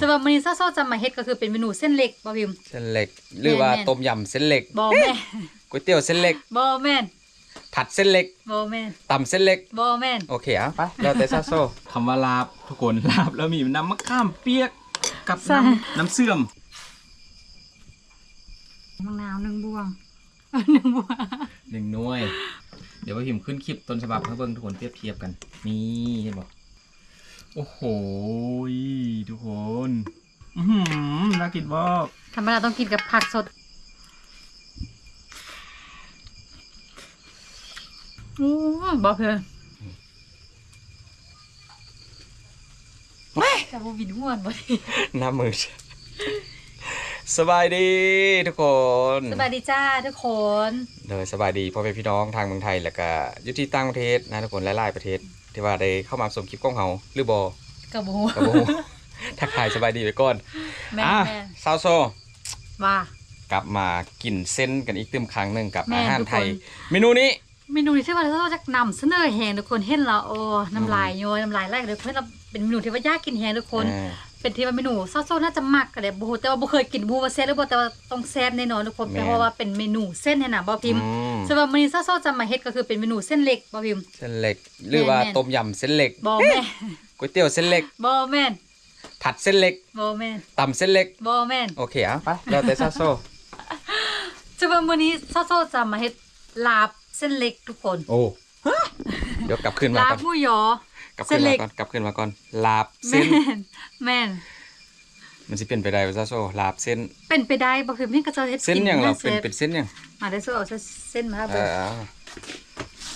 สำหรับมื้อนี้ซาโซจะมาเฮ็ดก็คือเป็นเมนูเส้นเล็กบ่พิมพ์เส้นเล็ก หรือว่าแม่นๆต้มยำเส้นเล็กบ่แม่นก๋วยเตี๋ยวเส้นเล็กบ่แม่นผัดเส้นเล็กบ่แม่นตำเส้นเล็กบ่แม่นโอเคอะไปแล้วแต่ซาโซคำว่าลาบทุกคนลาบแล้วมีน้ำมะขามเปียกกับน้ำน้ำเสื่อมมะนาวหนึ่งบวงหนึ่งบวงหนึ่งหน่วย เดี๋ยวไปพิมพ์ขึ้นคลิปต้นฉบับให้เบิ่งทุกคนเทียบเทียบกัน นี่เห็นบอก โอ้โหยทุกคนอือหือน่ากินบ่ธรรมดาต้องกินกับผักสดอู้บ่เพิ่นจะบ่วินม่วนบ่หน้ามือสบายดีทุกคนสบายดีจ้าทุกคนเลยสบายดีพ่อแม่พี่น้องทางเมืองไทยแล้วก็อยุติต่างประเทศนะทุกคนหลายๆประเทศ ที่ว่าได้เข้ามาชมคลิปของเฮาหรือบ่กับบ่กับบ่ทักทายสบายดีไปก่อนแม่นอะแม่นซาวโซ ว่า กลับมากินเส้นกันอีกตึมครั้งหนึ่งกับแม่อาหารทุกคนไทยเมนูนี้ เมนูที่ว่าเราจะนำเสนอแหงทุกคนเห็นแล้วโอ้น้ำลายย้อยน้ำลายไหลเลยเพื่อนเราเป็นเมนูที่ว่ายากกินแหงทุกคนอ่าเป็นที่ว่าเมนูซาโซน่าจะมักกันเลยบูแต่ว่าบ่เคยกินบูว่าแซ่บหรือบ่แต่ว่าต้องแซ่บแน่นอนทุกคนแม่นเพราะว่าเป็นเมนูเส้นเนี่ยนะบ่พิมพ์อืมสำหรับมื้อนี้ซาโซจะมาเฮ็ดก็คือเป็นเมนูเส้นเล็กบ่พิมพ์เส้นเล็กหรือว่าแม่นๆต้มยำเส้นเล็กบ่แม่นก๋วยเตี๋ยวเส้นเล็กบ่แม่นผัดเส้นเล็กบ่แม่นตำเส้นเล็กบ่แม่นโอเคอะไปแล้วแต่ซาโซสำหรับมื้อนี้ซาโซจะมาเฮ็ดลาบ เส้นเล็กทุกคนโอ้เดี๋ยวกลับขึ้นมาลาก่บอนหมูยอ กลับเส้ขึ้นนเล็มาก ก่อนกลับขึ้นมาก่อนลาบเส้แม่นนแม่นมันสิเป็นไปได้ว่าซาโซลาบเส้น เป็นไปได้บ่พิมพ์เพิ่นก็จะเฮ็ดเส้นอย่างเราเป็นแซ่บเป็นเส้นอย่างมาได้สู้เอาเส้นมาครับเอเบิ่งอ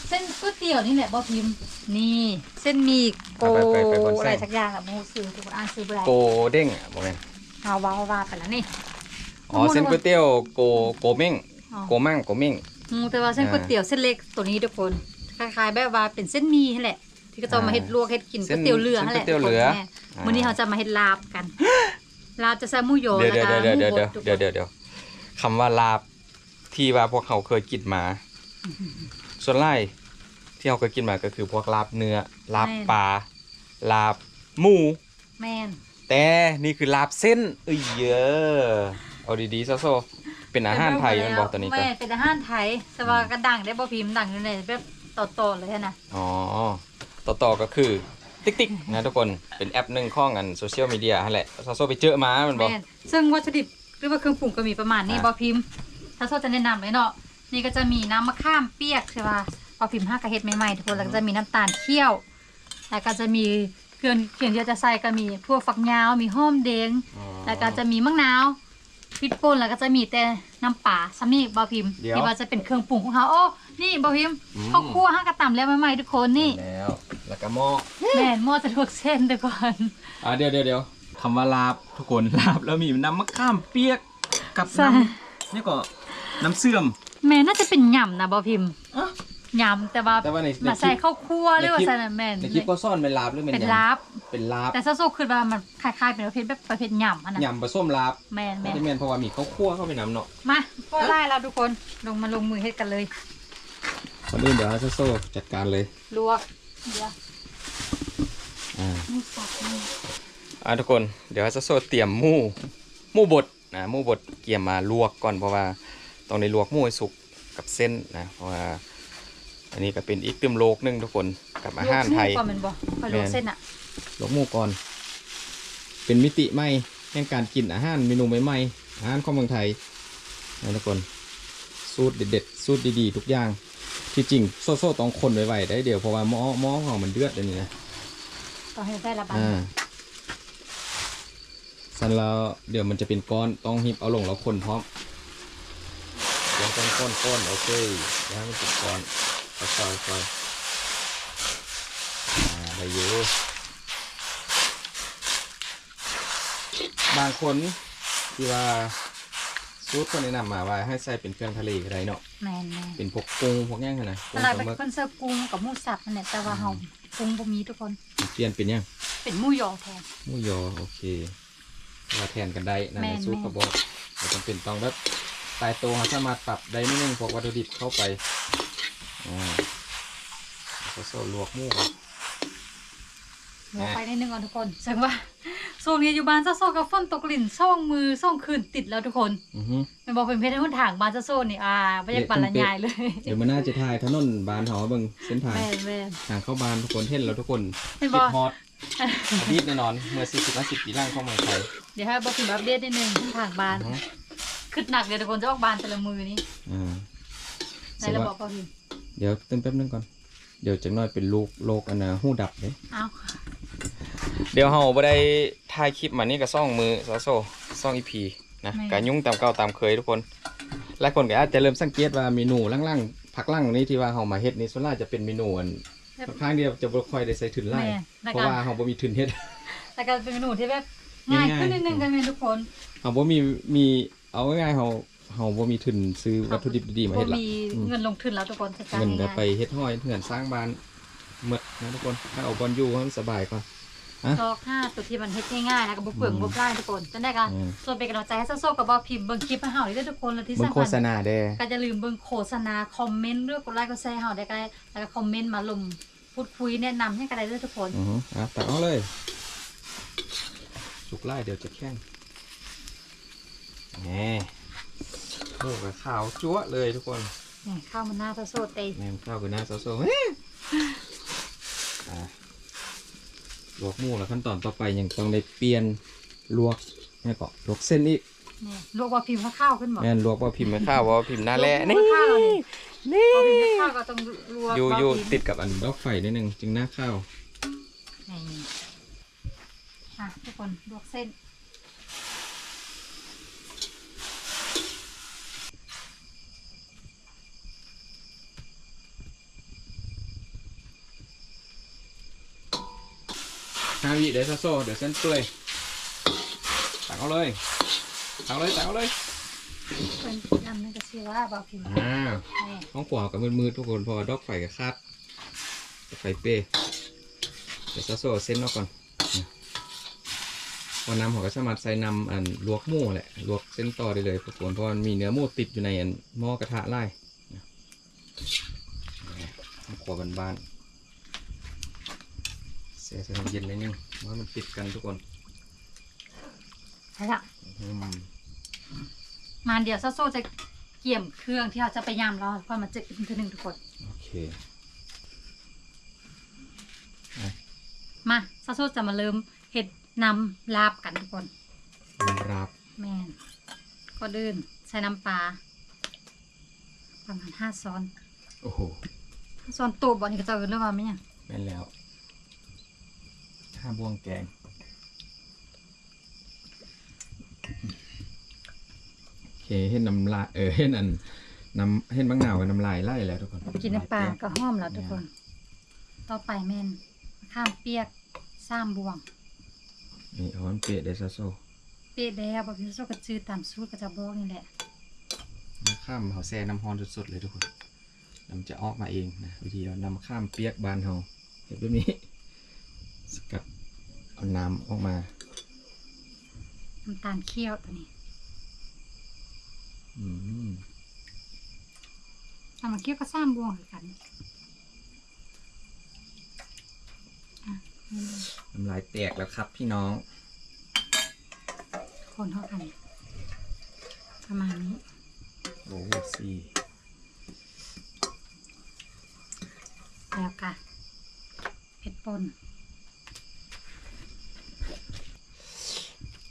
เส้นก๋วยเตี๋ยวนี่แหละบ่พิมพ์นี่ เส้นหมีโกไปไปไปบนอะเส้ไรนสักอย่างอะโมซื้อทุกคนอ่านซื้อบ่ได้โกเด้งอะบ่แม่นเอาว้าวว่าไปแล้วนี่ อ๋อเส้นก๋วยเตี๋ยวโกโกเม้งอ๋อ โกมั่งโกเม้ง อืมแต่ว่าเส้นอ่าก๋วยเตี๋ยวเส้นเล็กตัวนี้ทุกคนคล้ายๆแบบว่าเป็นเส้นหมี่นั่นแหละ ที่ก็จะเอามาเฮ็ดลวกเฮ็ดกินเส้ก๋วนยเตี๋ยวเรือเส้นนั่นแหละก๋วยเตี๋ยวเรือทุกคนแม่อ่ามื้อนี้เราจะมาเฮ็ดลาบกัน ลาบจะใส่หมูโยเดี๋ยวแล้วเดี๋ยวก็เดี๋ยวหมูเดี๋ยวบเดี๋ยวดทุกคนเดี๋ยวเดี๋ยวเดี๋ยวคำว่าลาบที่ว่าพวกเขาเคยกินมา ส่วนไล่ที่เขาเคยกินมาก็คือพวกลาบเนื้อลาบปลาลาบหมู แม่นแต่นี่คือลาบเส้นเอ้ยเยอะเอาดีๆซะโซ เป็นอาหารไทยมันบอกตัวนี้ก็แม่เป็นอาหารไทยแต่ว่าก็ดังได้บ่พิมพ์ดังอยู่ในแบบต่อๆเลยนะอ๋อต่อต่อก็คือติ๊กติ๊กนะทุกคนเป็นแอปหนึ่งข้องกันโซเชียลมีเดียนั่นแหละซาโซไปเจอมามันบอกแม่นซึ่งวัตถุดิบหรือว่าเครื่องปรุงก็มีประมาณนี้อะบอพิมพ์ถ้าโซจะแนะนำเลยเนาะนี่ก็จะมีน้ำมะขามเปียกใช่ป่ะบอพิมพ์ห้ากระเฮ็ดใหม่ๆทุกคนแล้วก็จะมีน้ำตาลเคี่ยวแล้วก็จะมีเครื่องเครื่องที่เราจะใส่ก็มีพวกฝักยาวมีหอมแดงอ๋อแล้วก็จะมีมะนาว พริกป่นแล้วก็จะมีแต่น้ำปลาซัมนี่บอพิมพ์เดี๋ยวที่ว่าจะเป็นเครื่องปรุงของเขาโอ้นี่บอพิมพ์อืม ข้าวคั่วห้ากระตำแล้วใหม่ๆทุกคนนี่แล้ว แล้วก็หม้อแม่นหม้อจะลวกเส้นทุกคนอะเดี๋ยวเดี๋ยวเดี๋ยวคำว่าลาบทุกคนลาบแล้วมีน้ำมะขามเปียกกับใช่น้ำนี่ก็น้ำเสื่อมแม่น่าจะเป็นยำนะบอพิมพ์ ยำแต่ว่าแต่ว่าในในมาใส่คลิป ข้าวคั่วหรือว่าใส่น้ำแม่นในคลิปก็ซ่อนเป็นลาบหรือเป็นเป็นยำลาบ เป็นลาบแต่ซาโซคือว่ามันคล้ายๆเป็นประเภทแบบประเภทยำอันนั้นยำผสมลาบแม่นไม่แม่นได้แม่นเพราะว่ามีข้าวคั่วเข้าไปน้ำเนาะมาก็ได้แล้วทุกคนลงมาลงมือเฮ็ดกันเลย คนอื่นเดี๋ยวให้โซจัดการเลยลวกเดี๋ยวอ่าหมูสับนี่อะทุกคนเดี๋ยวให้โซเตรียมหมูหมูบดนะหมูบดเกี่ยมมาลวกก่อนเพราะว่าต้องในลวกหมูให้สุกกับเส้นนะเพราะว่า อันนี้ก็เป็นอีกตึมโลกหนึงทุกคนกับอาหารไทยลวกหมูก่อนแมันบ่ค่อยลวกแม่นเส้นอะลวกหมูก่อน เป็นมิติใหม่แห่งการกินอาหารเมนูใหม่ๆอาหารของเมืองไทยนะทุกคนสูตรเด็ดๆสูตรดีๆ ทุกอย่างที่จริงโซ่ๆต้องคนไว้ๆได้เดี๋ยวเพราะว่าหม้อหม้อของเรามันเดือดเลยวนี้นะต้องให้ได้ละบาดอ่าสันแล้วเดี๋ยวมันจะเป็นก้อนต้องหิบเอาลงแล้วคนพร้อมก้อนก้อนก้อนก้อนโอเคแล้วให้มันเป็นก้อน ค่อยๆค่อยๆอ่าได้อยู่บางคนที่ว่าซูตรคนแนะนำมาว่าให้ใส่เป็นเครื่องทะเลก็ได้เนาะแม่นแม่นเป็นพวกกุ้งพวกย่างขนาดตกุ้งลาดปเป็นลาหมึกคนเสิร์ฟกุ้งกับหมูสับนั่นแหละแต่ว่าเฮากุ้งบ่มีทุกคน เปลี่ยนเป็นยังเป็นหมูยอแทน หมูยอโอเคมาแทนกันได้นะแม่ในนซูปแม่น กระบอกเราจำเป็นต้องแบบตายตัวเราสามารถปรับได้นิดนึงพวกวัตถุดิบเข้าไป อ่าโซโซลวกมูก่อนลวกไปนิดนึงก่อนทุกคนซึ่งว่าโซนนี้อยู่บ้านซะโซ่กับฝนตกลิ่นซ่องมือซ่องคืนติดแล้วทุกคนอือฮึแม่นบอกเป็นเพชรในหุ้นถางบ้านซะโซ่นี่อ่าบ่อยากปั่นละยายเลย เดี๋ยวมันน่าจะถ่ายถนนบานหอเบิ่งเส้นทางแม่แม่นทางเข้าบานทุกคนเห็นแล้วทุกคนเห็นบ่ดฮอตอดีตแน่นอนเมื่อ40 50ปีล่างเข้ามืองไทยเดี๋ยวให้บอกถึงอัปเดตนิดนึงหุ้นถางบานอือฮึขึ้นหนักเลยทุกคนจะออกบานแต่ละมือนี่อ่าในระบบบ่พิม เดี๋ยวเติมแป๊บนึงก่อน เดี๋ยวจักหน่อยเป็นลูกโลกอันน่ะหูดับเด้เอ้าเดี๋ยวเฮาบ่ได้ถ่ายคลิปมานี่ก็ซ่องมือซอโซซ่องอีพีนะก็ยุ่งตามเก่าตามเคยทุกคนหลายคนก็อาจจะเริ่มสังเกตว่าเมนูล่างๆผักล่างนี้ที่ว่าเฮามาเฮ็ดนี่ส่วนมากจะเป็นเมนูอันครั้งเดียวจะบ่ค่อยได้ใส่ถึนไล่แม่แล้วเพก็ราะว่าเฮาบ่มีถึนเฮ็ดแล้วก็เป็นเมนูที่แบบง่ายขึ้นนิดนึงกันแม่ทุกคน เฮาบ่มีมีเอาง่ายๆเฮา เฮาบ่มีทุนซื้อวัตถุดิบดีๆมาเฮ็ดบ่ละมีอืมเงินลงทุนแล้วทุกคนจัดการเงินก็ง่ายไปเฮ็ดห้อยเหือนสร้างบ้านหมดนะทุกคนถ้าเอาบอลอยู่ให้มันสบายก่อนๆดอกห้าตัวที่มันเฮ็ดง่ายๆแล้วก็บ่เปลืองอืมบ่พลาดทุกคนจังได้กันอืมส่วนเป็นกำลังใจให้โซๆกับบ่พิมพ์เบิ่งคลิปให้เฮาได้ทุกคนและที่เบิ่งสำโฆคัญษณาเด้ก็จะลืมเบิ่งโฆษณาคอมเมนต์เรื่องกดไลค์กดแชร์เฮาได้ก็ได้แล้วก็คอมเมนต์มาลงพูดคุยแนะนำให้กันได้ด้วยทุกคนอือฮึอะตักเอาเลยสุกไล่เดี๋ยวจะแข้งแหม โอ้กับขาวจั๊วะเลยทุกคนนี่ข้าวมันหน้าโซๆเตยแหนมข้าวกับหน้าโซโซเฮ้ยอะลวกหมูแล้วขั้นตอนต่อไปยังต้องได้เปลี่ยนลวกนี่ก็ลวกเส้นอีกนี่ลวกว่าพิมพ์ให้ข้าวขึ้นบ่แม่นลวกว่าพิมพ์ไม่ข้าวว่าพิมพ์หน้าแร่ลวนี่กข้าวนี่นี่พอพิมพ์ให้ข้าวก็ต้องลวกอยู่บ่อยู่พิมพ์ติดกับอันดอกไฟนิดนึงจึงหน้าข้าวนี่อะทุกคนลวกเส้น วิเดี๋ยวซาโซเดี๋ยวเส้นเปื่อยตักเอาเลยตักเอาเลยตักเอาเลยเป็นอันนึงก็ชื่อว่าบ่พิมพ์อ่าห้องขวากับมืดๆทุกคนพอดอกไฟกับคาดไฟเป้เดี๋ยวซาโซเอาเส้นออกก่อนพอนำเขาก็สามารถใส่นำอันลวกหมูแหละลวกเส้นต่อได้เลยทุกคนเพราะมันมีเนื้อหมูติดอยู่ในอันหม้อกระทะไล่นะห้องขวาบ้านๆ เสียใส่น้ำเย็นเลยนึงว่ามันติดกันทุกคนใช่ละอืมมาเดี๋ยวซาโซจะเกี่ยมเครื่องที่เราจะไปยำแล้วพอมาเจ็ดอีกทีหนึ่งทุกคน โอเคมาซาโซจะมาเริ่มเห็ดนำลาบกันทุกคนรับแมนก็ดื่นใส่น้ำปลาประมาณห้าซ้อน โอ้โหห้าซ้อนตัวบอลนี่ก็จะเอิ้นเรื่องว่าไหมเนี่ยแม่นแล้ว ห้าบวงแกง โอเคเห็นน้ำลายเออเห็นอันน้ำเห็นบางหนาวกับน้ำลายไล่แล้วทุกคนกินน้ำปลาก็หอมแล้วทุกคน ต่อไปแมนมะข้ามเปียกซ้ำบวงนี่เอาอันเปียะเดซาโซเปียกแล้วบอพิซโซก็จืดตามสูตรก็จะบอกนี่แหละน้ำข้ามเขาแซ่น้ำฮอนสดๆเลยทุกคนน้ำจะออกมาเองนะวิธีเอาน้ำข้ามเปียกบานเฮาเห็นแบบนี้สกัด เอาน้ำออกมาน้ำตาลเคี่ยวตัวนี้อืมน้ำมันเคี่ยวก็ซ้ำบวงคือกันอะนี่เลยน้ำลายแตกแล้วครับพี่น้อง คนเท่ากัน ประมาณนี้ โอ้สี่แล้วก็เผ็ดป่น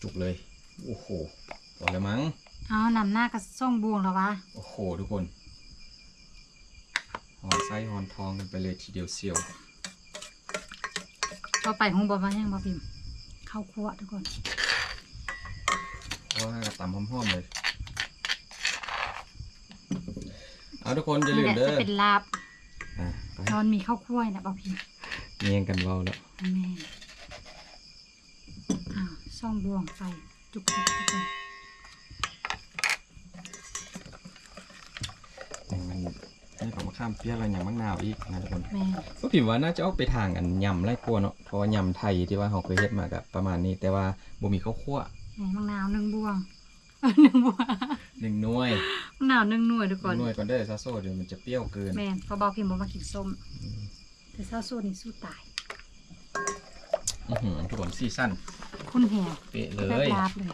จุกเลย โอ้โหพอแล้วมั้ง เอานำหน้ากับส่งบวงแล้ววะ โอ้โห ทุกคนหอนไส้หอนทองกันไปเลยทีเดียวเซียวต่อไปหงบอมายังบอพิมพ์ข้าวคั่วทุกคนเพราะว่าตำหอมๆเลย เอาทุกคนอย่าลืนี่มแหละเด้จะอเป็นลาบอะไปตอนมีข้าวคั่วนะบอพิมพ์เนียงกันเบาแล้วแม่ ต้องบวงไปจุกๆทุกคนมันให้ผมมาข้ามเปรี้ยวอะไรอย่างมะนาวอีกนะทุกคนแม่ก็ผิดว่าน่าจะออกไปทางอันยำไล่กลัวเนาะเพราะว่ายำไทยที่ว่าเขาเคยเฮ็ดมากับประมาณนี้แต่ว่าบ่มีข้าวคั่วแม่นมะนาวหนึ่งบวงหนึ่งบวงหนึ่งหน่วยมะนาวหนึ่งหน่วยทุกหคนนึ่งหน่วยก่อนเด้อซาโซ่เดี๋ยวมันจะเปรี้ยวเกินแม่นเพอบอพิมพ์บอกมากินส้ม แต่เศร้าสู้นี่สู้ตาย อือหือทุกคนซีซั่น คุ้นแหงเป๊ะเลแบบยลาบเลย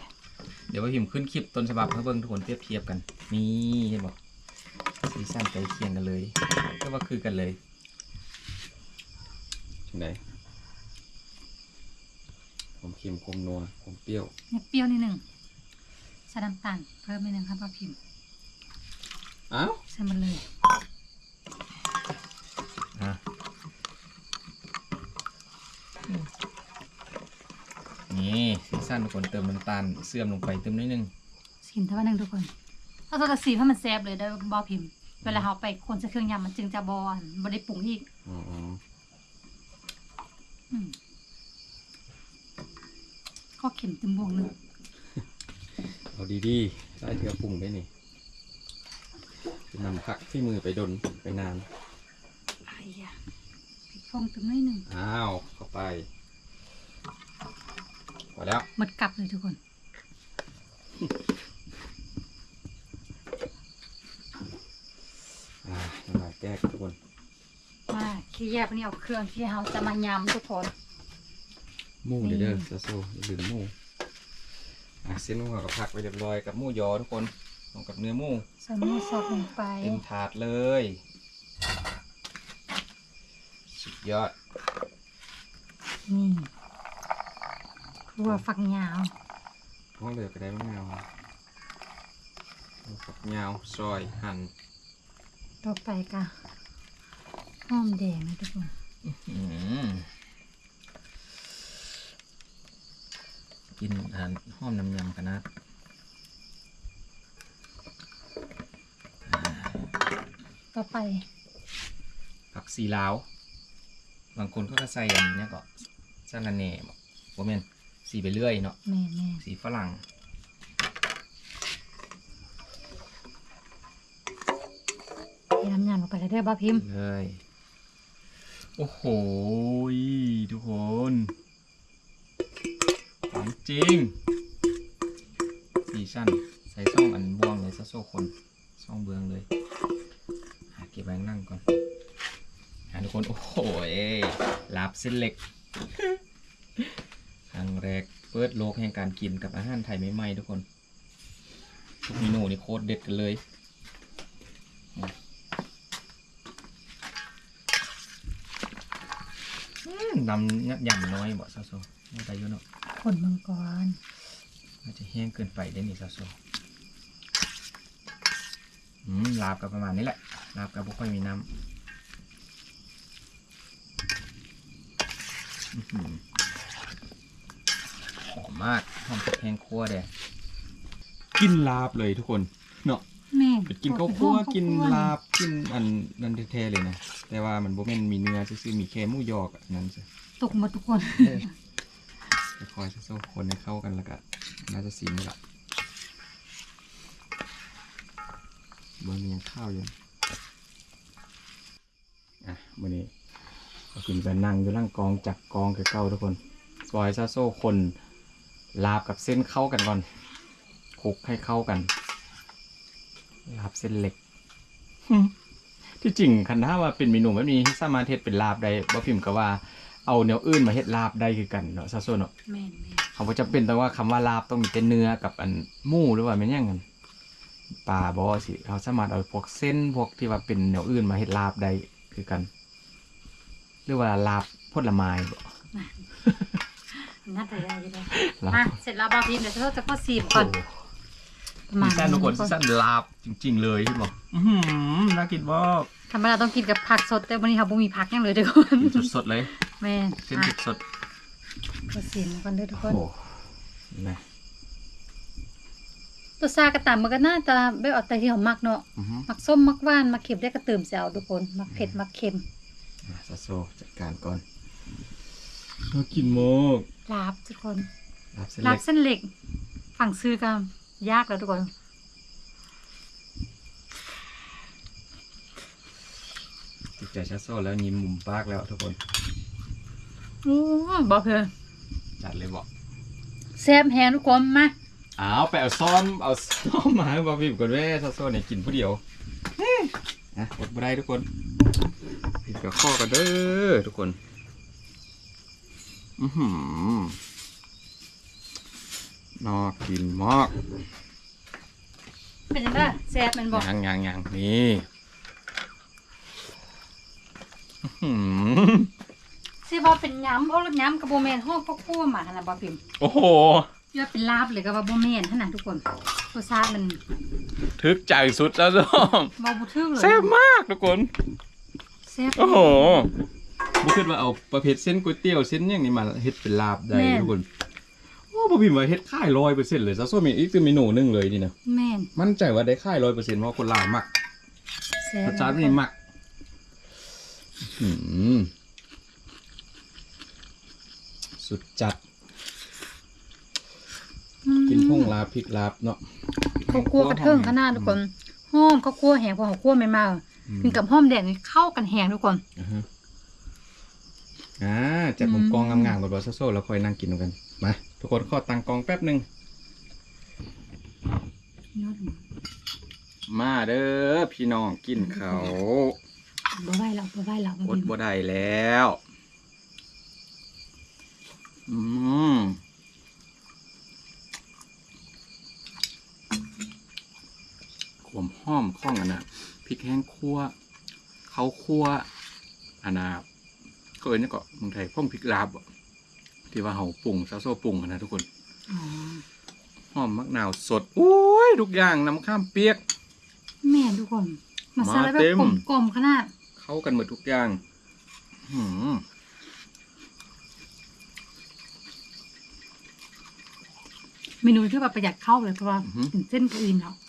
เดี๋ยวว่าพิมพ์ขึ้นคลิปต้นฉบับให้เบิ่งทุกคนเทียบเทียบกัน นี่เห็นบอกสีสันใกล้เคียงกันเลย ก็ว่าคือกันเลยที่ไหนผมเค็มคมนัวผมเปรี้ยวเนี่ยเปรี้ยวนิดหนึ่งใส่น้ำตาลเพิ่มนิดหนึ่งครับป้าพิมพ์อ้าวใส่มันเลย อะนี่ สีสันทุกคนเติมน้ำตาลเสื่อมลงไปเติมนิดนึงสีนเท่านั้นทุกคนเอาตัวสีให้มันแซ่บเลยได้บอพิมพ์เวลาเราไปคนใส่เครื่องยำมันจึงจะบอลบได้ปรุงอีกอ๋ออืมข้อเข็มเต็มบวงหนึ่งเอาดีๆได้เถือปรุงได้นี่จะนำผักที่มือไปดนไปนานไอ้ยะพริกพงตึมนิดหนึ่งอ้าวเข้าไป พอแล้ว หมดกลับเลยทุกคน อ่าน้ำลายแก้ทุกคน มาขี้แยบนี่เอาเครื่องที่เราจะมายำทุกคน หมูเด้อเด้อซาโซอย่าลืมหมูอะเส้นหัวกับผักไปเรียบร้อยกับหมูยอทุกคนลงกับเนื้อหมูใส่หมูสดลงไป เต็มถาดเลยสุดยอดนี่ ครัวฝักยาวห้องเหลือก็ได้มะนาวเอาฝักยาวซอยหั่นต่อไปก็หอมแดงนะทุกคนอืมกินอาหารห้อมน้ำยำกันนะต่อไป ผักสีลาว บางคนก็ใส่อันเนี้ยก็ซาลาเน่บอกว่าแม่น สีไปเรื่อยเนาะแม่แม่สีฝรั่งเทน้ำยำลงไปเลยเด้อบ้าพิมพ์เลยโอ้โหยทุกคนของจริงสีสั้นใส่ซ่องอันบ่วงเลยซะโซ่คนซ่องเบืองเลยหาเก็บไว้นั่งก่อนหาทุกคน โอ้โหยลาบเส้นเล็กค รั้งแรกเปิดโลกแห่งการกินกับอาหารไทยใหม่ๆทุกคนทุกเมนูนี่โคตรเด็ดกันเลยอืมดำยัดยำน้อยบ่ซาโซไม่ได้เยอะเนาะขนมังกรอาจจะแห้งเกินไปได้นี่ซาโซอืมลาบกับประมาณนี้แหละลาบกับบ่ค่อยมีน้ำอื้อหือหอ มมากหอมกับแห้งคั่วเด้กินลาบเลยทุกคนเนาะแม่เป็นกินข้าวคั่วกินลาบกินอันนั่นแท้ๆเลยนะแต่ว่ามันบ่แม่นมีเนื้อซื่อๆมีแค่หมูยอกับอันนั้นซะตกหมดทุกคนจะคอยจะโซ่คนให้เข้ากันแล้วก็น่าจะสีนี่แหละเบอร์มียังข้าวอยู่อะวันนี้เรากินกันนั่งอยู่ล่างกองจักกองกับเก้าทุกคนซอยซาโซ่คน ลาบกับเส้นเข้ากันก่อนคลุกให้เข้ากัน ลาบเส้นเล็กที่จริงคันถ้าว่าเป็นเมนูแบบนี้สามารถเฮ็ดเป็นลาบได้บ่พิมพ์ก็ว่าเอาแนวอื่นมาเฮ็ดลาบได้คือกันเนาะซาโซเนาะแม่นแม่นเขาบ่จำเป็นต้องว่าคำว่าลาบต้องมีแต่เนื้อกับอันหมูหรือว่าแม่นหยังกันปลาบ่สิเขาสามารถเอาพวกเส้นพวกที่ว่าเป็นแนวอื่นมาเฮ็ดลาบได้คือกัน หรือว่าลาบผลไม้บ่ น่าจะได้อยู่เลยลาบอะเสร็จแล้วบ้าพิมพ์เดี๋ยวเราจะก็ซีบก่อนประมาณซีซั่นทุกคนซีซั่นลาบจริง ๆ เลยที่บอกอื้อหือน่ากินบ่ธรรมดาต้องกินกับผักสดแต่วันนี้เราบ่มีผักยังเลยทุกคนกินสดๆเลยแม่นเส้นอะสดก็ซีมกันเด้อทุกๆคนโอ้นะตัวซากระตำมันก็น่าจะแบบเอาแต่ที่เขามักเนาะอือหือมักส้มมักหวานมักเค็มได้ก็เติมแซวทุกคนมักเผ็ดมักเค็ม อะซาโซจัดการก่อน น่ากินมากลาบทุกคนลาบเส้นลาเล็บกเส้นเหล็ก ฝั่งซื้อกันยากแล้วทุกคน ติดใจชาโซแล้วยิ้มมุมปากแล้วทุกคนโอ้บอกเลยจัดเลยบอกแซ่บแฮงทุกคนมาอ้าวไปเอาซ้อมเอาซ้อมมาให้บอบิบก่อนเว้ยชาโซเนี่ยกินผู้เดียวนะอดบ่ได้ทุกคนปิดกับข้อกันเด้อทุกคน อือหือนอกกินมากเป็นยังไงแซ่บแมันบอกยังยังยังนี่อื้อหือสิว่าเป็นย้ำโอ้รสย้ำกับโบแมนห้องก็คั่วมาขนาดบอพิมพ์โอ้โหยอดเป็นลาบเลยกับว่าโบแมนขนาดทุกคนรสชาติมันทึกใจสุดแล้วจ้อมบอบุทึ่งเลยแซ่บมากทุกคนแซ่บโอ้โห บุคิดว่าเอาประเภทเส้นก๋วยเตี๋ยวเส้นอย่างนี้มาเฮ็ดเป็นลาบได้ทุกคนโอ้บ่พิมพ์ว่าเฮ็ดค่ายร้อยเปอร์เซ็นต์เลยซะส้มอีกคือเมนูหนึงเลยนี่นะแม่นมั่นใจว่าได้ค่ายร้อยเปอร์เซ็นต์เพราะคนลาวมักแซ่บรสชาตินี่มักอื้อหือสุดจัดอืมกินพุ่งลาบพริกลาบเนาะข้าวคั่วกระเทิงขนาดทุกคนหอมข้าวคั่วแห้งพอข้าวคั่วไม่มากอืมกินกับหอมแดงนี่เข้ากันแห้งทุกคน อ่าฮะ อ่าจัดมุมกองงามๆกับบอสโซ่แล้วค่อยนั่งกินกันมาทุกคนขอตังกองแป๊บหนึ่งมาเด้อพี่น้องกินเขาวบ่ไหวแล้วบ่ไหวแล้วบ่อดพิมพ์บ่ได้แล้วอืมขวมห้อมข้องอันนะพริกแห้งคั่วเขาคั่วอันนะ ก็เอ้ยนี่ก็เมืองไทยพ่องพริกลาบบ่ที่ว่าเฮาปรุงซาโซ่ปรุงอะนะทุกคนอ๋อหอมมะนาวสดโอ้ยทุกอย่างน้ำข้ามเปียก แม่นทุกคนมาซาแล้วแบมาเต็บมกลมๆขนาด เข้ากันหมดทุกอย่างหืมเมนูที่แบบประหยัดเข้าเลยเพราะว่าถึงเส้นกอื่นแล้วแ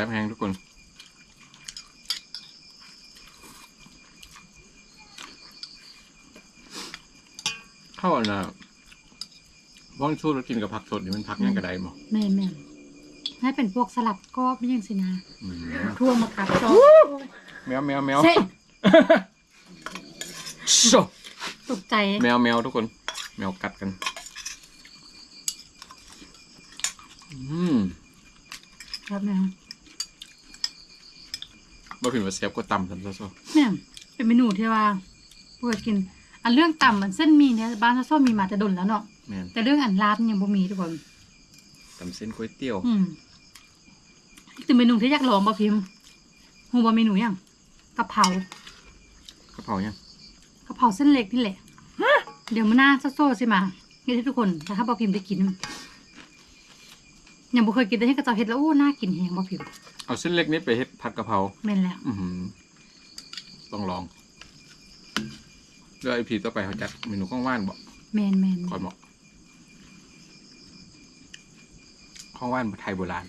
ซ่บแห้งทุกคนเข้าอันน่ะว่างชูรสกินกับผักสดนี่มันผักยังกระไดบ่แม่นแม่นให้เป็นพวกสลัดกรอบนี่ยังสินะอืมทั่วมาขับซอแมวแมวแมวเซ่โชตกใจ แมวแมวทุกคน แมวกัดกัน อืมครับแม่ บ่ผิดว่าแซ่บก็ต่ำสันซะซะแม่นเป็นเมนูที่ว่าเปิดกิน อันเรื่องต่ำมันเส้นหมีเนี่ยบ้านส้มมีมาแต่ดนแล้วเนาะแม่นแต่เรื่องอันลาบนี่ยังบ่มีทุกคนตำเส้นก๋วยเตี๋ยวอืมอีกตัวเมนูที่อยากลองบ่พิมพ์ฮู้บ่เมนูหยังกะเพรากระเพรายังกะเพราเส้นเล็กนี่แหละเดี๋ยวมื้อหน้าโซ่ๆสิมาเฮ็ดให้ทุกคนแต่ถ้าบ่พิมพ์ได้กิน ยังบ่เคยกินแต่ให้กระเจ้าเฮ็ดแล้วโอ้น่ากินแฮงบ่พิมพ์เอาเส้นเล็กนี้ไปเฮ็ดผัดกะเพราแม่นแล้ว อือหือต้องลองเดี๋ยวไอพีต่อไปเขาจัดเมนูข้างว่านบอกแม่นแม่นก่อนบอกข้างว่านไทยโบราณ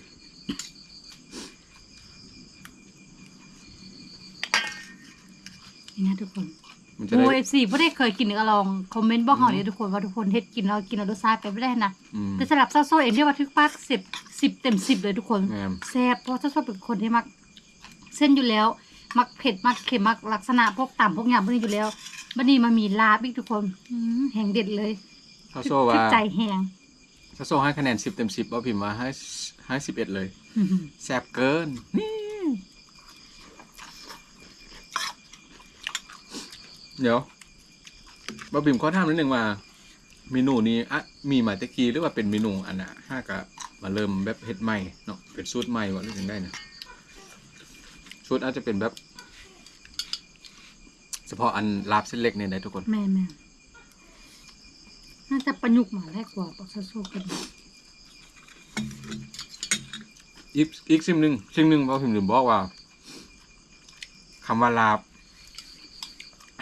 นี่นะทุกคน มันจะโอ้ได้เอฟซีบ่ได้เคยกินก็ลองคอมเมนต์บอกเฮาเด้อทุกคนว่าทุกคนเฮ็ดกินแล้วกินแล้วรสชาติไปบ่ได้นะอืม แต่สำหรับซาโซเองที่ว่าทึกปาก10 10เต็ม10 เลยทุกคนแม่มแซ่บเพราะซาโซเป็นคนที่มัก เส้นอยู่แล้ว มักเผ็ดมักเค็มมักลักษณะพวกต่ำพวกหยาบพวกนี้อยู่แล้วบัดนี้มามีลาบอีกทุกคนอืมแห่งเด็ดเลยถ้าโซ่ว่าทึกใจแหงถ้าโซ่ให้คะแนนสิบเต็มสิบว่าพิมพ์ว่าให้ให้สิบเอ็ดเลยอื้อหือแซ่บเกิน นี่ เดี๋ยวบะบิ่มขอถามนิดนึงว่าเมนูนี้อะมีมาแตะกี้หรือว่าเป็นเมนูอันน่ะห้ากะมาเริ่มแบบเฮ็ดใหม่เนาะเป็นสูตรใหม่ว่าหรือยังได้นะสูตรอาจจะเป็นแบบ เฉพาะอันลาบเส้นเล็กเนี่ยได้ทุกคนแม่แม่น่าจะประยุกต์มาแรกกว่าปอกซาโซกันอีกอีกสิ่งหนึ่งสิ่งหนึ่งเราถึงลืมบอกว่าคำว่าลาบ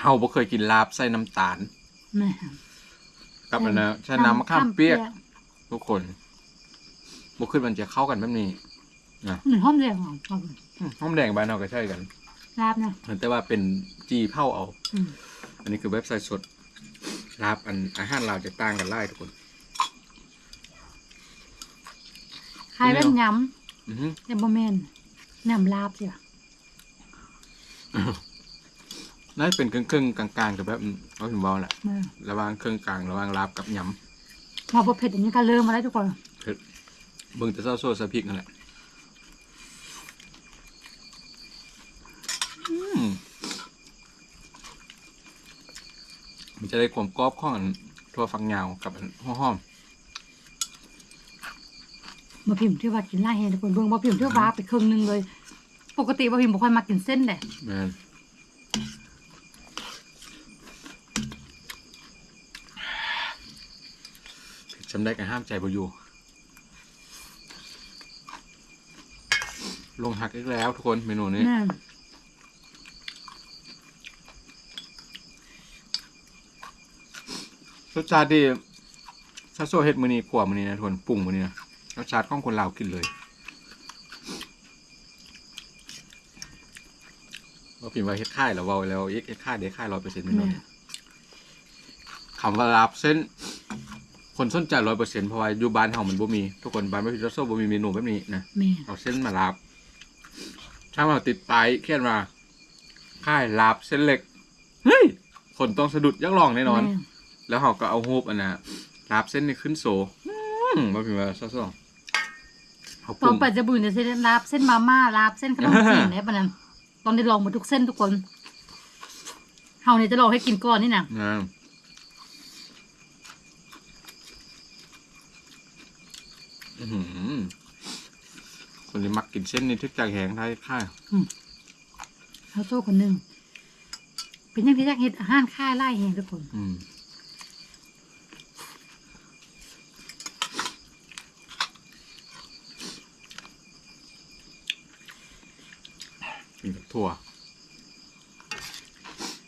เฮาบ่เคยกินลาบใส่น้ำตาลแม่ กับอันนะใช้น้ำมะขามเปียก ทุกคนบ่ขึ้นมันจะเข้ากันแบบนี้หนึ่งห้อมแดงของเราอืมหอมแดงบ้านเราก็ใช่กัน ลาบนะแต่ว่าเป็นจีเผาเอา อืมอันนี้คือเว็บไซต์สดลาบอันอาหารลาวจะต่างกันไล่ทุกคน คล้ายเป็นยอือฮึำแต่บ่แม่นยำลาบสิว่ะ น่าจะเป็นครึ่งครึ่งกลางกลางกับแบบเอาถึงบอลแหละระหว่างครึ่งกลางระหว่างลาบกับยำมาพอเผ็ดอย่างนี้ก็เริ่มมาได้ทุกคนเผ็ดเบิ่งแต่เศร้าโซ่สะพริกนั่นแหละมันจะได้ความกรอบของอันทั่วฟังยาวกับอันหอมมาพิมพ์ที่ว่ากินไล่เห็นทุกคนเบิ่งมาพิมพ์ที่ว่าไปครึ่งนึงเลย ปกติมาพิมพ์บ่ค่อยมากินเส้นแหละ จำได้กันห้ามใจบ่อยู่ ลงหักอีกแล้วทุกคนเมนูนี้แม่นรสชาติที่ซาโซเฮ็ดมือนี้ขวมือนี้นะทุกคนปรุงมือนี้นะรสชาติของคนลาวกินเลยว่าพิมพ์ว่าเฮ็ดค่ายแล้วเว้าแล้วเฮ็ดค่ายเด็ดค่ายร้อยเปอร์เซ็นต์ไม่นแม่อนคำว่าลาบเส้น คนสนใจร้อยเปอร์เซ็นต์เพราะว่าอยู่บ้านเฮามันบ่มี ทุกคนบ้านไม่พิซซ่าบ่มีเมนูแบบนี้นะแม่นเอาเส้นมาลาบช่างเราติดป้ายเขียนมาค่ายลาบเส้นเล็กเฮ้ยคนต้องสะดุดอยักลองแน่นอน แม่แล้วเขาก็เอาฮูบอันน่ะลาบเส้นนี่ขึ้นโซอืมมาพิมพ์ว่าซ่อๆเขาปตอรุนงปัจจุบันเนี่ยเส้นลาบเส้นมาม่าลาบเส้นขนมจีนเนี่ยปะนั้นตอนได้ลองหมดทุกเส้นทุกคนเฮาเนี่ยจะลองให้กินก่อนนี่นะนะอื้อหือ คนที่มักกินเส้นนี่ทึกใจแหงไทยค่ายเฮาโซ่คนหนึงเป็นยังที่อยากเฮ็ดอาหารค่ายไล่แฮงทุกคนอืมกินกับถั่ว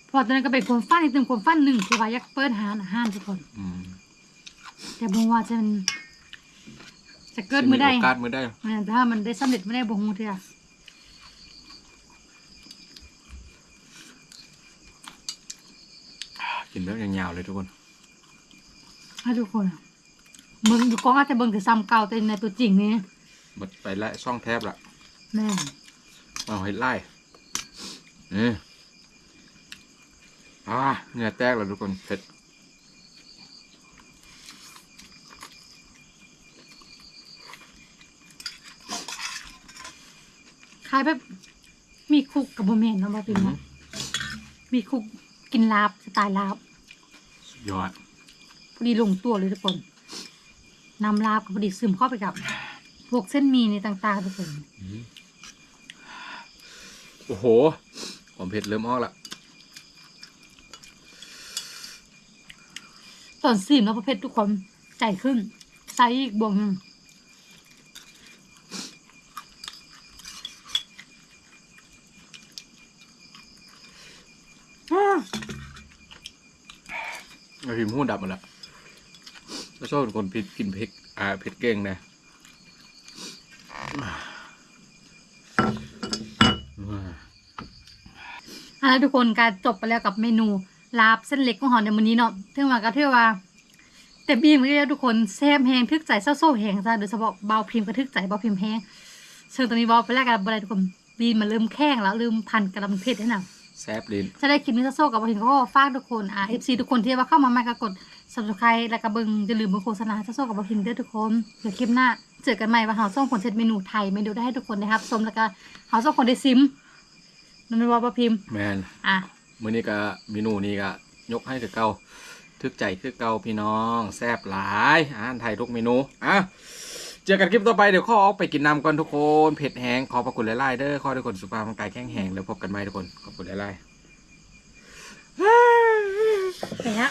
เพอตอนนั้นก็เป็นความฝันอีกหนึ่งความฝันหนึ่งที่ว่าอยากเปิดหาอาหารทุกคน อืม แต่บ่ว่าจะมัน จะเกิดมื้อใดโอกาสมือได้แม่นถ้ามันได้สำเร็จไม่ได้บ่ฮู้เทื่อกินแบบยาวๆเลยทุกคนให้ทุกคนอะเบิ่งอยู่กองอาจจะเบิ่งแต่ซ้ำเก่าแต่ในตัวจริงนี่หมดไปไล่ช่องแทบละแม่นเอาให้ไล่นี่อ่าเหงื่อแตกแล้วทุกคนเผ็ด ล้ายแบบ มีคุกกับบ่แม่นเนาะบ่ปิ่นเนาะมีคุกกินลาบสไตล์ลาบสุดยอดพอดีลงตัวเลยทุกคนนำลาบกับพอดีซึมเข้าไปกับพวกเส้นหมีในต่างๆทุกคนโอ้โหความเผ็ดเริ่มออกละตอนซีมแล้วประเภททุกคนใจขึ้นใส่อีกบวงหนึ่ง เอาพิมพ์หูดับหมดละแล้วชอบเป็นคนพิดกินเผ็ดอ่าเผ็ดเก่งนะอ่าอะแล้วทุกคนการจบไปแล้วกับเมนูลาบเส้นเล็กของหอนในวันนี้เนาะเท่ามาก็เท่าว่าเต็มอิ่มเลยทุกคนแซ่บแหงทึกใจเศร้าโซ่แหงซะโดยเฉพาะเบาพิมพ์กระทึกใจเบาพิมพ์แหงเชิงตอนนี้เบาไปแรกกันบันไดทุกคนบีนมาเริ่มแข้งแล้วเริ่มพันกระลำเพชรให้หนัง แซบลิ้นจะได้คลิปนี้โซ่กับเบาพิมพ์ก็ฝากทุกคนอ่าเอฟซีทุกคนที่ว่าเข้ามาใหม่ก็กด subscribe แล้วก็เบิ่งอย่าลืมเบิ่งโฆษณาโซ่กับเบาพิมพ์ด้วยทุกคนเดี๋ยวคลิปหน้าเจอกันใหม่ว่าเฮาส่งผลเสร็จเมนูไทยเมนูได้ให้ทุกคนนะครับชมแล้วก็เฮาส่งคนได้ซิมนั่นเป็นว่าเบาพิมพ์แมนอะมื้อนี้ก็เมนูนี้ก็ยกให้คือเก่าทึกใจคือเก่าพี่น้องแซ่บหลายอาหารไทยทุกเมนูอะ เจอกันคลิปต่อไปเดี๋ยวข้อออกไปกินน้ำก่อนทุกคนเผ็ดแห้งขอบพระคุณหลายๆเด้อขอทุกคนสุขภาพร่างกายแข็งแรงแล้วพบกันใหม่ทุกคนขอบคุณหลายๆไปละ